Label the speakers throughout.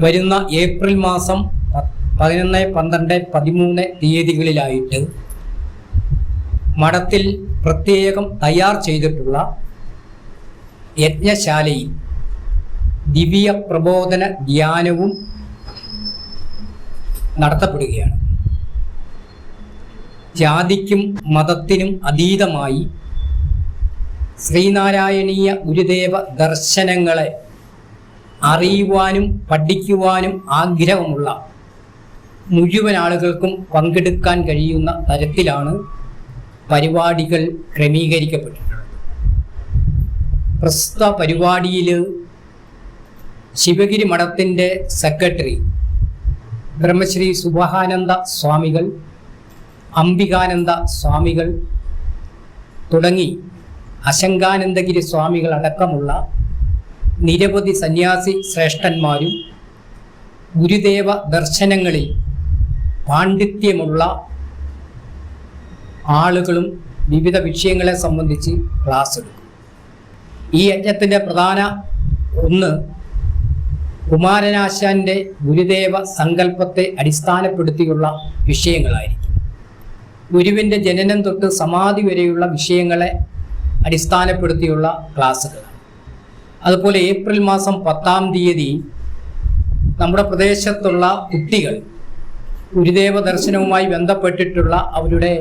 Speaker 1: വരുന്ന ഏപ്രിൽ മാസം പതിനൊന്ന് പന്ത്രണ്ട് പതിമൂന്ന് തീയതികളിലായിട്ട് മഠത്തിൽ പ്രത്യേകം തയ്യാർ ചെയ്തിട്ടുള്ള യജ്ഞശാലയിൽ ദിവ്യ പ്രബോധന ധ്യാനവും നടത്തപ്പെടുകയാണ്. ജാതിക്കും മതത്തിനും അതീതമായി ശ്രീനാരായണീയ ഗുരുദേവ ദർശനങ്ങളെ അറിയുവാനും പഠിക്കുവാനും ആഗ്രഹമുള്ള മുഴുവൻ ആളുകൾക്കും പങ്കെടുക്കാൻ കഴിയുന്ന തരത്തിലാണ് പരിപാടികൾ ക്രമീകരിക്കപ്പെട്ടിട്ടുള്ളത്. പ്രസ്തുത പരിപാടിയിൽ ശിവഗിരി മഠത്തിന്റെ സെക്രട്ടറി ബ്രഹ്മശ്രീ സുബഹാനന്ദ സ്വാമികൾ അംബികാനന്ദ സ്വാമികൾ തുടങ്ങി അശങ്കാനന്ദഗിരി സ്വാമികൾ അടക്കമുള്ള നിരവധി സന്യാസി ശ്രേഷ്ഠന്മാരും ഗുരുദേവ ദർശനങ്ങളിൽ പാണ്ഡിത്യമുള്ള ആളുകളും വിവിധ വിഷയങ്ങളെ സംബന്ധിച്ച് ക്ലാസ് എടുക്കും. ഈ യജ്ഞത്തിന്റെ പ്രധാന ഒന്ന് കുമാരനാശാന്റെ ഗുരുദേവ സങ്കല്പത്തെ അടിസ്ഥാനപ്പെടുത്തിയുള്ള വിഷയങ്ങളായിരിക്കും. ഗുരുവിന്റെ ജനനം തൊട്ട് സമാധി വരെയുള്ള വിഷയങ്ങളെ അടിസ്ഥാനപ്പെടുത്തിയുള്ള ക്ലാസ്സുകളാണ്. അതുപോലെ ഏപ്രിൽ മാസം പത്താം തീയതി നമ്മുടെ പ്രദേശത്തുള്ള കുട്ടികൾ ഗുരുദേവ ദർശനവുമായി ബന്ധപ്പെട്ടിട്ടുള്ള അവരുടെ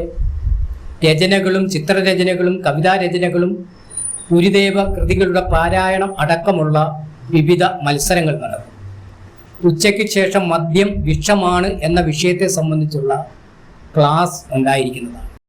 Speaker 1: രചനകളും ചിത്രരചനകളും കവിതാരചനകളും ഗുരുദേവ കൃതികളുടെ പാരായണം അടക്കമുള്ള വിവിധ മത്സരങ്ങൾ നടക്കും. ഉച്ചയ്ക്ക് ശേഷം മദ്യം വിഷമാണ് എന്ന വിഷയത്തെ സംബന്ധിച്ചുള്ള ക്ലാസ് ഉണ്ടായിരിക്കുന്നതാണ്.